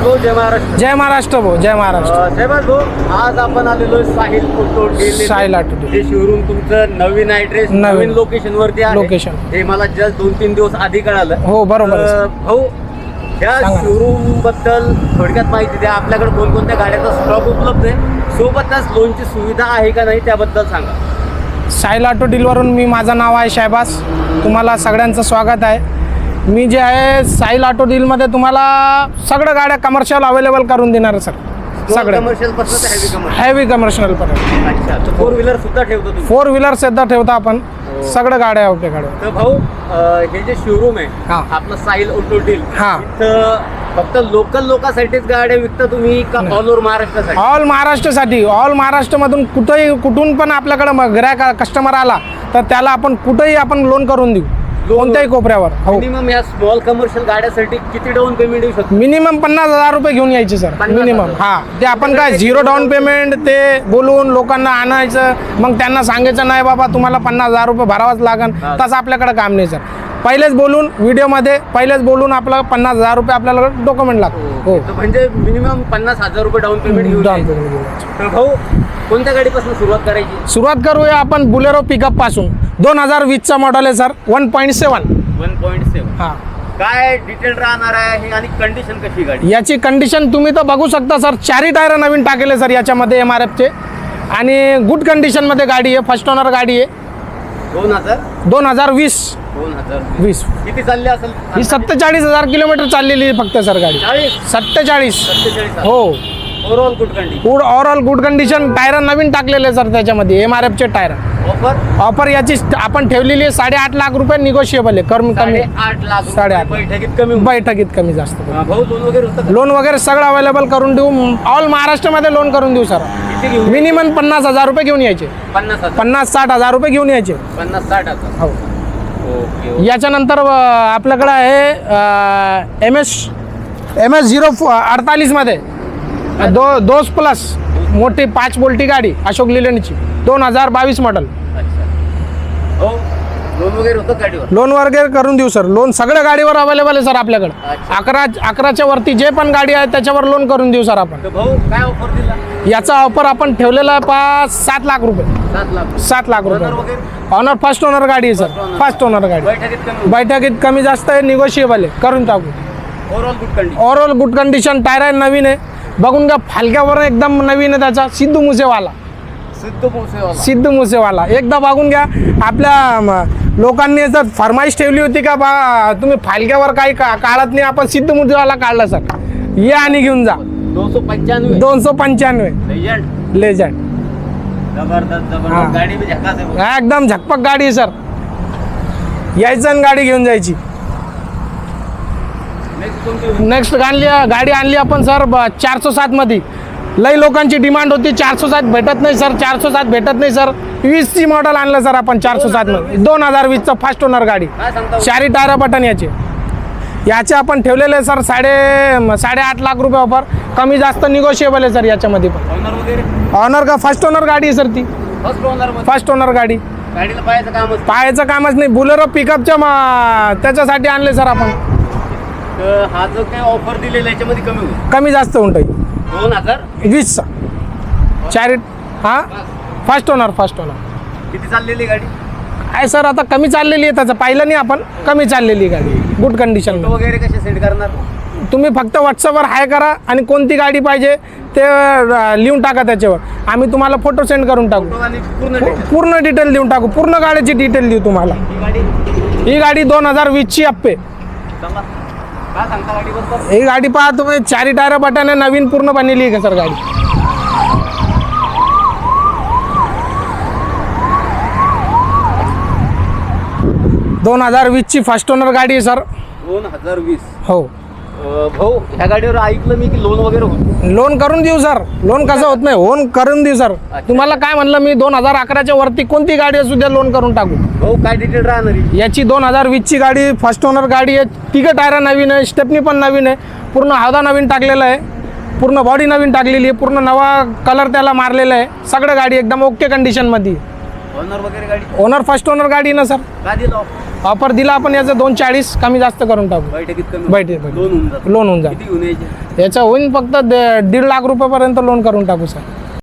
भाऊ जय महाराष्ट्र. जय महाराष्ट्र भाऊ जय महाराष्ट्र. शहबाज भाऊ आज आपण आलेलो आहे साहिल फोटो साहिल डेली. हे शोरूम तुमचं नवीन ऍड्रेस नवीन. नवीन लोकेशन वरती आहे. Location. हे मला जस्ट दोन तीन दिवस आधी कळालं. हो, बरोबर. आहे, तर, भाऊ या सांगा. शोरूमबद्दल थोडक्यात माहिती द्या. आपल्याकडे कोणकोणत्या गाड्याचा स्टॉक उपलब्ध आहे? सोबतच लोनची सुविधा आहे का नाही त्याबद्दल सांगा. साहिल ऑटो डीलवरून मी माझं नाव आहे शहबाज. तुम्हाला सगळ्यांचं स्वागत आहे. मी जे आहे साहिल ऑटो डीलमध्ये तुम्हाला सगळं गाड्या कमर्शियल अवेलेबल करून देणार आहे सर. सगळं हेवी कमर्शियल पर्यंत. फोर व्हीलर सुद्धा ठेवतो तुम्ही. फोर व्हीलर सुद्धा ठेवता आपण. हो. सगळं गाड्या आहे आपल्याकडे तर भाऊ अं, हे जे शोरूम आहे हा. आपलं साहिल ऑटो डील हा. इथं फक्त लोकल लोकांसाठीच गाड्या विकता तुम्ही का. ऑल ओव्हर महाराष्ट्रासाठी? ऑल महाराष्ट्रासाठी. ऑल महाराष्ट्रामधून कुठंही कुठून पण आपल्याकडं ग्राहक कस्टमर आला तर त्याला आपण कुठंही आपण लोन करून देऊ. कोणत्याही कोपऱ्यावर हो. मिनिमम या स्मॉल कमर्शियल गाड्यासाठी किती डाऊन पेमेंट येऊ शकतो? मिनिमम पन्नास हजार रुपये घेऊन यायचे सर पन्नास मिनिमम हजार. हा. ते आपण काय झिरो डाऊन पेमेंट ते बोलून लोकांना आणायचं मग त्यांना सांगायचं नाही बाबा तुम्हाला पन्नास हजार रुपये भरावाच लागन. हा. तसं आपल्याकडे काम नाही सर पहिलेच बोलून व्हिडिओमध्ये पहिलेच बोलून आपलं पन्नास हजार रुपये आपल्याला डॉक्युमेंट लागतो. हो. तर म्हणजे मिनिमम पन्नास हजार रुपये डाऊन पेमेंट घेऊन. तर भाऊ कोणत्या गाडीपासून सुरुवात करायची? सुरुवात करूया आपण बुलेरो पिकअपपासून. दोन हजार वीसचा मॉडेल आहे sir one point seven one point seven हा. काय डिटेल राहणार आहे हे आणि कंडिशन कशी आहे गाडी याची कंडिशन तुम्ही तर बघू शकता सर चारही टायर नवीन टाकेले सर याच्यामध्ये एम आर एफचे आणि गुड कंडिशनमध्ये गाडी आहे फर्स्ट ओनर गाडी आहे. दोन हजार? दोन हजार वीस. दोन हजार वीस. किती चालले असेल? ही सत्तेचाळीस हजार किलोमीटर चाललेली आहे फक्त सर गाडी चाळीस? सत्तेचाळीस. सत्तेचाळीस हो. Overall good condition good overall good condition tyre नवीन टाकलेले सर त्याच्यामध्ये एम आर एफचे टायर ऑफर ऑफर याची स्ट- आपण ठेवलेली आहे साडेआठ लाख रुपये निगोशिएबल आहे. कमी कमी. आठ लाख रुपये साडेआठ. बैठकीत कमी. बैठकीत कमी जास्त. हा, भाऊ लोन वगैरे होतं का? लोन वगैरे सगळं अवेलेबल करून देऊ. ऑल महाराष्ट्रामध्ये लोन करून देऊ सर. किती मिनिमम पन्नास हजार रुपये घेऊन यायचे. पन्नास हजार. पन्नास साठ हजार रुपये घेऊन यायचे. पन्नास साठ हजार. हो. याच्यानंतर आपल्याकडं आहे M S M S zero अडतालीसमध्ये. दो दोस प्लस मोठी पाच बोल्टी गाडी अशोक लिलनची दोन हजार बावीस मॉडल. लोन वगैरे होतं गाडीवर? लोन वगैरे करून देऊ सर. लोन सगळ्या गाडीवर अवेलेबल आहे सर आपल्याकडं. अच्छा. अकरा अकराच्या वरती जे पण गाडी आहे त्याच्यावर लोन करून देऊ सर आपण. तर भाऊ काय ऑफर दिला? याचा ऑफर आपण ठेवलेला आहे पा सात लाख रुपये. सात लाख सात लाख Owner रुपये वगैरे? ऑनर फर्स्ट ओनर गाडी आहे सर. फर्स्ट ओनर गाडी. बैठकीत कमी बैठकीत कमी जास्त आहे निगोशिएबल आहे. करून टाकू. Overall good condition overall good condition tyre आहे नवीन आहे. बघून घ्या फालक्यावर एकदम नवीन आहे त्याचा. सिद्धू मुसेवाला. सिद्ध पोसेवाला सिद्धू मुसेवाला. एकदा बघून घ्या आपल्या म, लोकांनी जर फरमाईश ठेवली होती का बा तुम्ही फालक्यावर काही का काढत नाही आपण सिद्धू मुसेवाला काढला सर. ये आणि घेऊन जा. दोनशे पंच्याण्णव. दोनशे पंच्याण्णव. लेजंड हा. एकदम झकपक गाडी आहे सर. यायचं आणि गाडी घेऊन जायची? नेक्स्ट गाडी गाडी आणली आपण सर चारशे सातमध्ये. लई लोकांची डिमांड होती. चारशे सात भेटत नाही सर. चारशे सात भेटत नाही सर. वीसची मॉडेल आणलं सर आपण चारशे सातमध्ये दोन हजार वीसचं फास्ट ओनर गाडी. चारी टायर बटन याचे. याचे आपण ठेवलेले सर साडे साडेआठ लाख रुपये ऑफर कमी जास्त निगोशिएबल आहे सर याच्यामध्ये पण. ऑनर का? फर्स्ट ओनर गाडी आहे सर ती. फर्स्ट ओनर गाडी. गाडीला पाहायचं कामच नाही. बुलेरो पिकअपच्या त्याच्यासाठी आणले सर आपण. हा जो काही ऑफर दिलेला याच्यामध्ये कमी कमी जास्त होऊन दोन हजार? वीसचा. चारी हां? फर्स्ट ओनर फर्स्ट ओनर किती चाललेली गाडी? आहे सर आता कमी चाललेली आहे त्याचं पाहिलं नाही आपण. कमी चाललेली आहे गाडी गुड कंडिशन वगैरे कसे सेंड करणार? तुम्ही फक्त व्हॉट्सअपवर हाय करा आणि कोणती गाडी पाहिजे ते अं, लिहून टाका त्याच्यावर. आम्ही तुम्हाला फोटो सेंड करून टाकू. आणि पूर्ण पू- detail. पूर्ण डिटेल देऊन टाकू. पूर्ण गाडीची डिटेल देऊ तुम्हाला. ही गाडी? ही गाडी दोन हजार वीसची अप्पे. सांगा. ही गाडी पहा तुम्ही चारी टायर बटन नवीन पूर्ण बनलेली आहे का सर गाडी. दोन हजार वीसची फर्स्ट ओनर गाडी आहे सर. दोन हजार वीस. हो. भाऊ ह्या गाडीवर ऐकलं मी की लोन वगैरे होत. लोन करून देऊ सर. लोन कसं होत नाही. लोन करून देऊ सर. तुम्हाला काय म्हणलं मी दोन हजार अकराच्या वरती कोणती गाडी असू द्या लोन करून टाकू. भाऊ काय डिटेल राहणार? याची दोन हजार वीसची गाडी फर्स्ट ओनर गाडी आहे. तिघं टायरा नवीन आहे स्टेपनी पण नवीन आहे. पूर्ण हौदा नवीन टाकलेला आहे. पूर्ण बॉडी नवीन टाकलेली आहे. पूर्ण नवा कलर त्याला मारलेला आहे. सगळं गाडी एकदम ओके कंडिशनमध्ये ऑनर वगैरे गाडी? ओनर फर्स्ट ओनर गाडी आहे ना सर. दिलं? ऑफर दिला आपण याचं दोन चाळीस कमी जास्त करून टाकू. बैठकीत कमी बैठक- बैठक. लोन होऊन जातं. लोन होऊन जाईल किती घेऊन यायचे? याचं होईन फक्त दे- दीड लाख रुपयापर्यंत लोन करून टाकू सर.